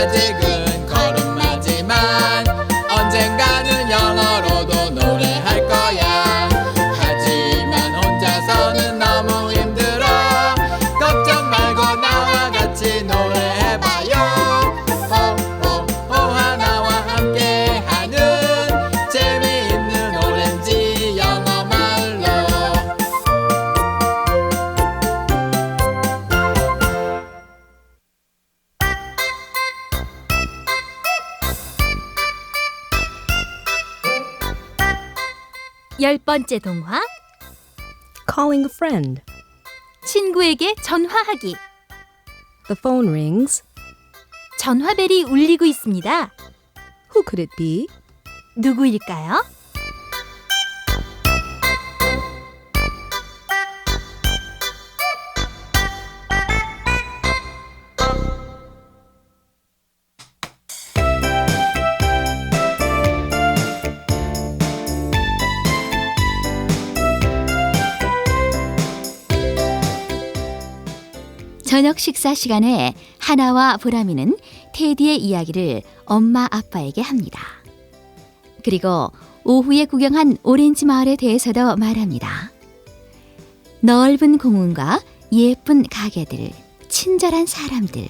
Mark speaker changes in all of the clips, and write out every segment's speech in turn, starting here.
Speaker 1: I dig 열 번째 동화
Speaker 2: Calling a friend.
Speaker 1: 친구에게 전화하기
Speaker 2: The phone rings.
Speaker 1: 전화벨이 울리고 있습니다.
Speaker 2: Who could it be?
Speaker 1: 누구일까요? 저녁 식사 시간에 하나와 보람이는 테디의 이야기를 엄마 아빠에게 합니다. 그리고 오후에 구경한 오렌지 마을에 대해서도 말합니다. 넓은 공원과 예쁜 가게들, 친절한 사람들.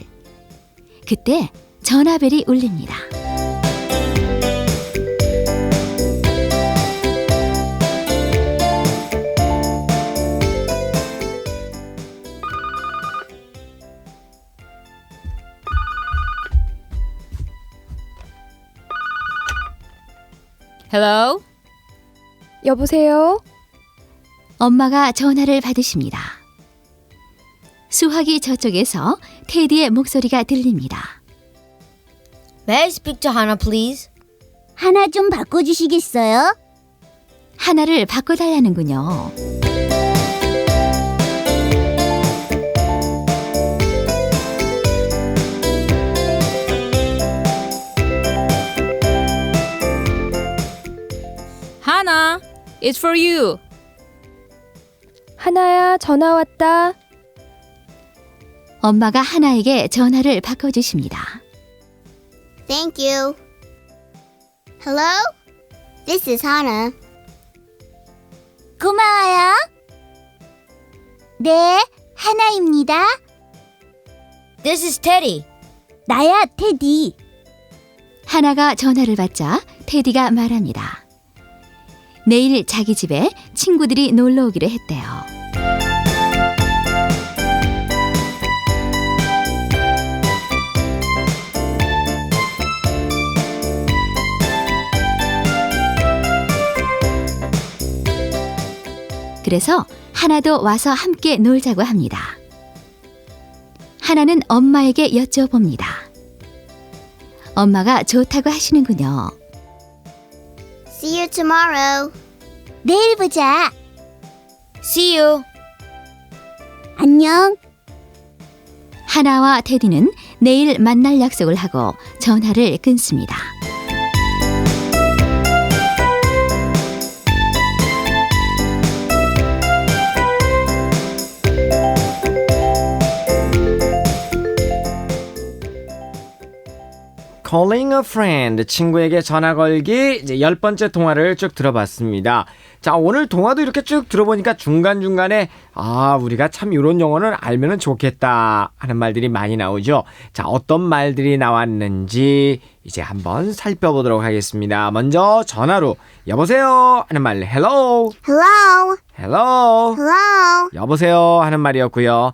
Speaker 1: 그때 전화벨이 울립니다. Hello?
Speaker 2: 여보세요?
Speaker 1: 엄마가 전화를 받으십니다. 수학이 저쪽에서 테디의 목소리가 들립니다.
Speaker 3: May I speak to Hannah, please?
Speaker 4: 하나 좀 바꿔주시겠어요?
Speaker 1: 하나를 바꿔달라는군요.
Speaker 5: It's for you.
Speaker 2: 하나야, 전화 왔다.
Speaker 1: 엄마가 하나에게 전화를 바꿔주십니다.
Speaker 4: Thank you. Hello? This is Hannah. 고마워요. 네, 하나입니다.
Speaker 3: This is Teddy.
Speaker 4: 나야, 테디.
Speaker 1: 하나가 전화를 받자 테디가 말합니다. 내일 자기 집에 친구들이 놀러 오기로 했대요. 그래서 하나도 와서 함께 놀자고 합니다. 하나는 엄마에게 여쭤봅니다. 엄마가 좋다고 하시는군요.
Speaker 4: See you tomorrow. 내일 보자.
Speaker 3: See you.
Speaker 4: 안녕.
Speaker 1: 하나와 테디는 내일 만날 약속을 하고 전화를 끊습니다.
Speaker 6: Calling a friend 친구에게 전화 걸기 이제 열 번째 동화를 쭉 들어봤습니다. 자 오늘 동화도 이렇게 쭉 들어보니까 중간 중간에 아 우리가 참 이런 영어는 알면은 좋겠다 하는 말들이 많이 나오죠. 자 어떤 말들이 나왔는지 이제 한번 살펴보도록 하겠습니다. 먼저 전화로 여보세요 하는 말 hello
Speaker 4: Hello.
Speaker 6: hello
Speaker 4: Hello.
Speaker 6: 여보세요 하는 말이었고요.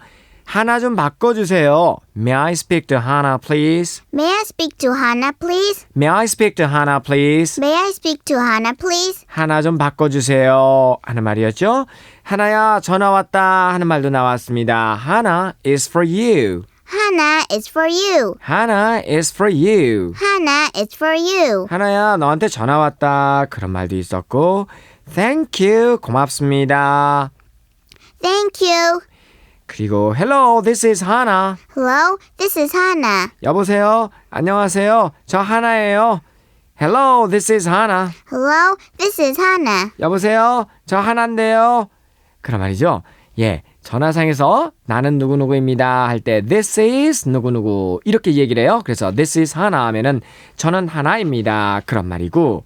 Speaker 6: 하나 좀 바꿔주세요. May I speak to Hannah, please?
Speaker 4: May I speak to Hannah, please?
Speaker 6: May I speak to Hannah, please?
Speaker 4: May I speak to Hannah, please?
Speaker 6: 하나 좀 바꿔주세요. 하는 말이었죠. 하나야, 전화 왔다. 하는 말도 나왔습니다. 하나 is for you.
Speaker 4: Hannah is for you.
Speaker 6: 하나 is for you.
Speaker 4: Hannah is for you.
Speaker 6: 하나야, 너한테 전화 왔다. 그런 말도 있었고, thank you. 고맙습니다.
Speaker 4: Thank you.
Speaker 6: 그리고 hello, this is Hannah.
Speaker 4: Hello, this is Hannah.
Speaker 6: 여보세요. 안녕하세요. 저 하나예요. hello, this is Hannah.
Speaker 4: Hello, this is Hannah.
Speaker 6: 여보세요? 저 하나인데요. 그런 말이죠. 예. 전화상에서 나는 누구누구입니다 할 때 this is 누구누구 이렇게 얘기를 해요. 그래서 this is 하나 하면은 저는 하나입니다. 그런 말이고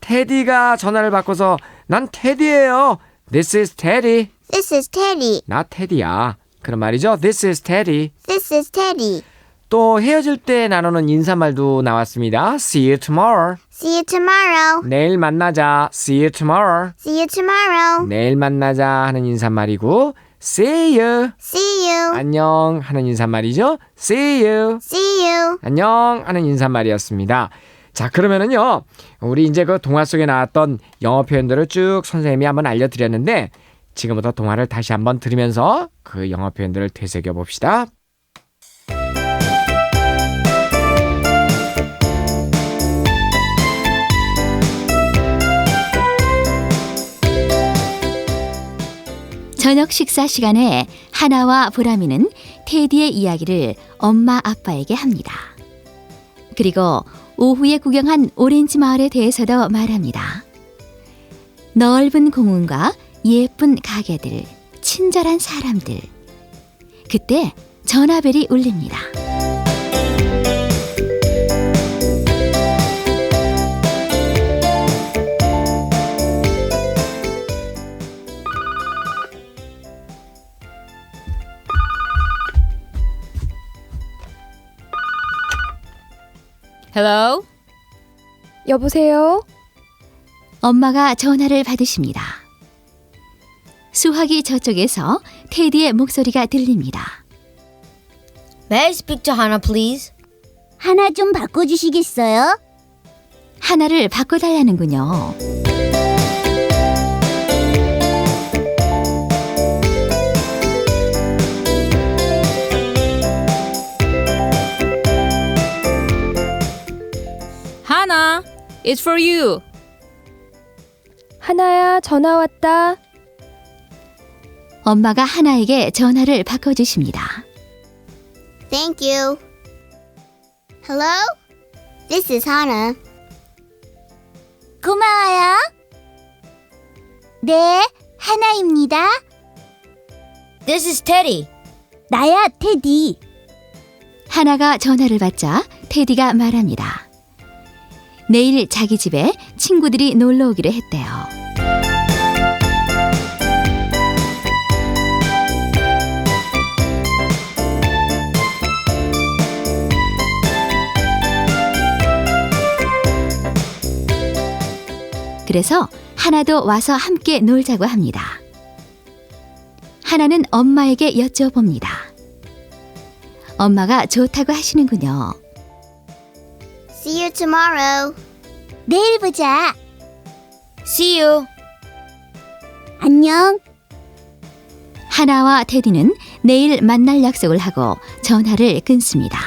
Speaker 6: 테디가 전화를 바꿔서 난 테디예요. This is Teddy.
Speaker 4: This is Teddy.
Speaker 6: 나 테디야. 그런 말이죠. This is Teddy.
Speaker 4: This is Teddy.
Speaker 6: 또 헤어질 때 나누는 인사말도 나왔습니다. See you tomorrow.
Speaker 4: See you tomorrow.
Speaker 6: 내일 만나자. See you tomorrow.
Speaker 4: See you tomorrow.
Speaker 6: 내일 만나자 하는 인사말이고 see you
Speaker 4: See you.
Speaker 6: 안녕 하는 인사말이죠. see you
Speaker 4: See you.
Speaker 6: 안녕 하는 인사말이었습니다. 자, 그러면은요. 우리 이제 그 동화 속에 나왔던 영어 표현들을 쭉 선생님이 한번 알려 드렸는데 지금부터 동화를 다시 한번 들으면서 그 영어 표현들을 되새겨 봅시다.
Speaker 1: 저녁 식사 시간에 하나와 보람이는 테디의 이야기를 엄마 아빠에게 합니다. 그리고 오후에 구경한 오렌지 마을에 대해서도 말합니다. 넓은 공원과 예쁜 가게들, 친절한 사람들. 그때 전화벨이 울립니다.
Speaker 5: Hello?
Speaker 2: 여보세요?
Speaker 1: 엄마가 전화를 받으십니다. 수화기 저쪽에서 테디의 목소리가 들립니다.
Speaker 3: May I speak to Hannah, please?
Speaker 4: 하나 좀 바꿔주시겠어요?
Speaker 1: 하나를 바꿔달라는군요.
Speaker 5: Hannah, it's for you.
Speaker 2: 하나야, 전화 왔다.
Speaker 1: 엄마가 하나에게 전화를 바꿔주십니다.
Speaker 4: Thank you. Hello? This is Hannah. 고마워요. 네, 하나입니다.
Speaker 3: This is Teddy.
Speaker 4: 나야, 테디.
Speaker 1: 하나가 전화를 받자 테디가 말합니다. 내일 자기 집에 친구들이 놀러 오기로 했대요. 그래서 하나도 와서 함께 놀자고 합니다. 하나는 엄마에게 여쭤봅니다. 엄마가 좋다고 하시는군요.
Speaker 4: See you tomorrow. 내일 보자.
Speaker 3: See you.
Speaker 4: 안녕.
Speaker 1: 하나와 테디는 내일 만날 약속을 하고 전화를 끊습니다.